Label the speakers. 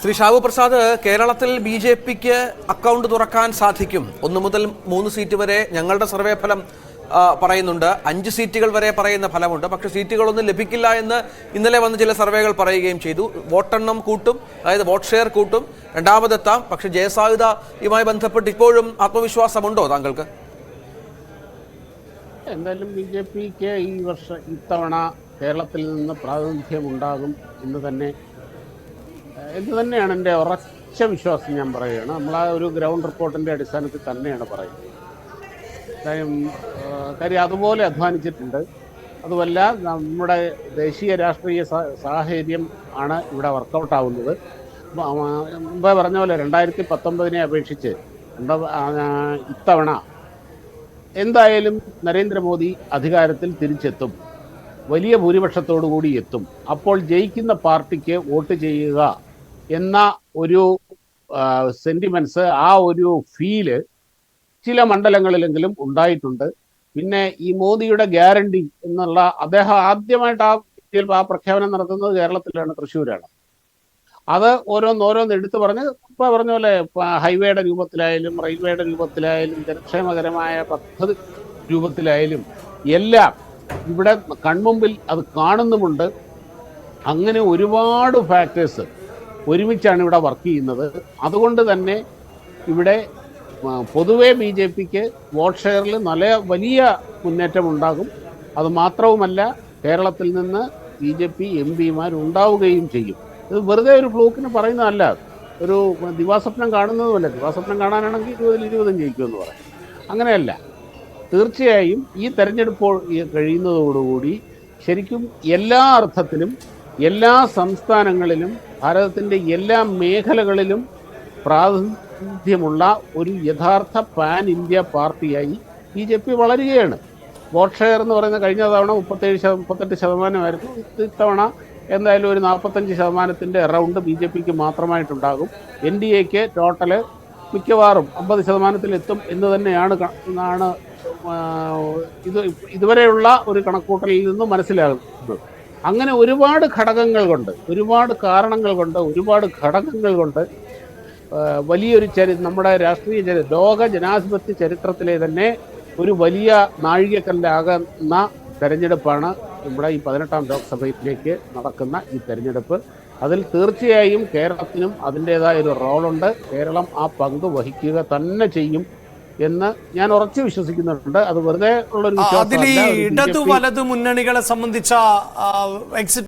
Speaker 1: Shri Shao Prasad കേരളത്തിൽ B J പിക്ക് account തുറക്കാൻ സാധിക്കും. ഒന്ന് മുതൽ മൂന്ന് സീറ്റ് വരെ ഞങ്ങളുടെ സർവേ ഫലം പറയുന്നുണ്ട്. അഞ്ച് സീറ്റുകൾ വരെ പറയുന്ന ഫലമുണ്ട്. പക്ഷേ സീറ്റുകളൊന്നും ലഭിക്കില്ല എന്ന് ഇന്നലെ വന്ന ചില സർവേകൾ പറയുകയും ചെയ്തു. വോട്ടെണ്ണം കൂട്ടും അതായത് വോട്ട് ഷെയർ കൂട്ടും. രണ്ടാമതെത്താം. പക്ഷേ ജയസാധ്യതയുമായി ബന്ധപ്പെട്ട് ഇപ്പോഴും ആത്മവിശ്വാസമുണ്ടോ താങ്കൾക്ക്?
Speaker 2: എന്തായാലും ബി ജെ പിക്ക് ഈ വർഷം ഇത്തവണ കേരളത്തിൽ നിന്ന് പ്രാതിനിധ്യം ഉണ്ടാകും എന്ന് തന്നെ എന്ന് തന്നെയാണ് എന്റെ ഉറച്ച വിശ്വാസം ഞാൻ പറയുകയാണ്. നമ്മൾ ആ ഒരു ഗ്രൗണ്ട് റിപ്പോർട്ടിന്റെ അടിസ്ഥാനത്തിൽ തന്നെയാണ് പറയുന്നത്. കാര്യം കാര്യം അതുപോലെ അധ്വാനിച്ചിട്ടുണ്ട്. അതുമല്ല നമ്മുടെ ദേശീയ രാഷ്ട്രീയ സാഹചര്യം ആണ് ഇവിടെ വർക്കൗട്ട് ആവുന്നത് മ- മുമ്പേ പറഞ്ഞ പോലെ രണ്ടായിരത്തി പത്തൊമ്പതിനെ അപേക്ഷിച്ച് ഇത്തവണ എന്തായാലും നരേന്ദ്രമോദി അധികാരത്തിൽ തിരിച്ചെത്തും. വലിയ ഭൂരിപക്ഷത്തോടു കൂടി എത്തും. അപ്പോൾ ജയിക്കുന്ന പാർട്ടിക്ക് വോട്ട് ചെയ്യുക എന്ന ഒരു സെന്റിമെന്റ്സ് ആ ഒരു ഫീൽ ചില മണ്ഡലങ്ങളിലെങ്കിലും ഉണ്ടായിട്ടുണ്ട്. പിന്നെ ഈ മോദിയുടെ ഗ്യാരണ്ടി എന്നുള്ള അദ്ദേഹം ആദ്യമായിട്ട് ആ ചിലപ്പോൾ ആ പ്രഖ്യാപനം നടത്തുന്നത് കേരളത്തിലാണ് തൃശ്ശൂരാണ്. അത് ഓരോന്നോരോന്ന് എടുത്തു പറഞ്ഞ് ഇപ്പൊ പറഞ്ഞ പോലെ ഹൈവേയുടെ രൂപത്തിലായാലും റെയിൽവേയുടെ രൂപത്തിലായാലും ജനക്ഷേമകരമായ പദ്ധതി രൂപത്തിലായാലും എല്ലാം ഇവിടെ കൺമുമ്പിൽ അത് കാണുന്നുമുണ്ട്. അങ്ങനെ ഒരുപാട് ഫാക്ടേഴ്സ് ഒരുമിച്ചാണ് ഇവിടെ വർക്ക് ചെയ്യുന്നത്. അതുകൊണ്ട് തന്നെ ഇവിടെ പൊതുവേ ബി ജെ പിക്ക് വോട്ട് ഷെയറിൽ നല്ല വലിയ മുന്നേറ്റം ഉണ്ടാകും. അത് മാത്രവുമല്ല കേരളത്തിൽ നിന്ന് ബി ജെ പി എം പിമാർ ഉണ്ടാവുകയും ചെയ്യും. ഇത് വെറുതെ ഒരു ഫ്ലൂക്കിന് പറയുന്നതല്ല. ഒരു ദിവാസ്വപ്നം കാണുന്നതുമല്ല. ദിവാസ്വപ്നം കാണാനാണെങ്കിൽ ഇരുപതിൽ ഇരുപതും ജയിക്കുമെന്ന് പറയാം. അങ്ങനെയല്ല. തീർച്ചയായും ഈ തെരഞ്ഞെടുപ്പ് കഴിയുന്നതോടുകൂടി ശരിക്കും എല്ലാ അർത്ഥത്തിലും എല്ലാ സംസ്ഥാനങ്ങളിലും ഭാരതത്തിന്റെ എല്ലാ മേഖലകളിലും പ്രാതിനിധ്യമുള്ള ഒരു യഥാർത്ഥ പാൻ ഇന്ത്യ പാർട്ടിയായി ബി ജെ പി വളരുകയാണ്. വോട്ട് ഷെയർ എന്ന് പറയുന്ന കഴിഞ്ഞ തവണ മുപ്പത്തേഴ് ശത- മുപ്പത്തെട്ട് ശതമാനമായിരുന്നു. ഇത് ഇത്തവണ എന്തായാലും ഒരു നാൽപ്പത്തഞ്ച് ശതമാനത്തിന്റെ റൗണ്ട് ബി ജെ പിക്ക് മാത്രമായിട്ടുണ്ടാകും. എൻ ഡി എക്ക് ടോട്ടൽ മിക്കവാറും അമ്പത് ശതമാനത്തിലെത്തും എന്ന് തന്നെയാണ് എന്നാണ് ഇത് ഇതുവരെയുള്ള ഒരു കണക്കൂട്ടലിൽ നിന്നും മനസ്സിലാകുന്നത്. അങ്ങനെ ഒരുപാട് ഘടകങ്ങൾ കൊണ്ട് ഒരുപാട് കാരണങ്ങൾ കൊണ്ട് ഒരുപാട് ഘടകങ്ങൾ കൊണ്ട് വലിയൊരു ചരി നമ്മുടെ രാഷ്ട്രീയ ചരി ലോക ജനാധിപത്യ ചരിത്രത്തിലെ തന്നെ ഒരു വലിയ നാഴികക്കല്ലാകുന്ന തെരഞ്ഞെടുപ്പാണ് നമ്മുടെ ഈ പതിനെട്ടാം ലോക്സഭയിലേക്ക് നടക്കുന്ന ഈ തെരഞ്ഞെടുപ്പ്. അതിൽ തീർച്ചയായും കേരളത്തിനും അതിന്റെതായ ഒരു റോളുണ്ട് കേരളം ആ പങ്ക് വഹിക്കുക തന്നെ ചെയ്യും. എന്ന് ഞാൻ ഉറച്ചു വിശ്വസിക്കുന്നുണ്ട്. അത് വെറുതെ ഉള്ളൊരു
Speaker 3: അതിൽ ഇടതു വലതു മുന്നണികളെ സംബന്ധിച്ച എക്സിറ്റ്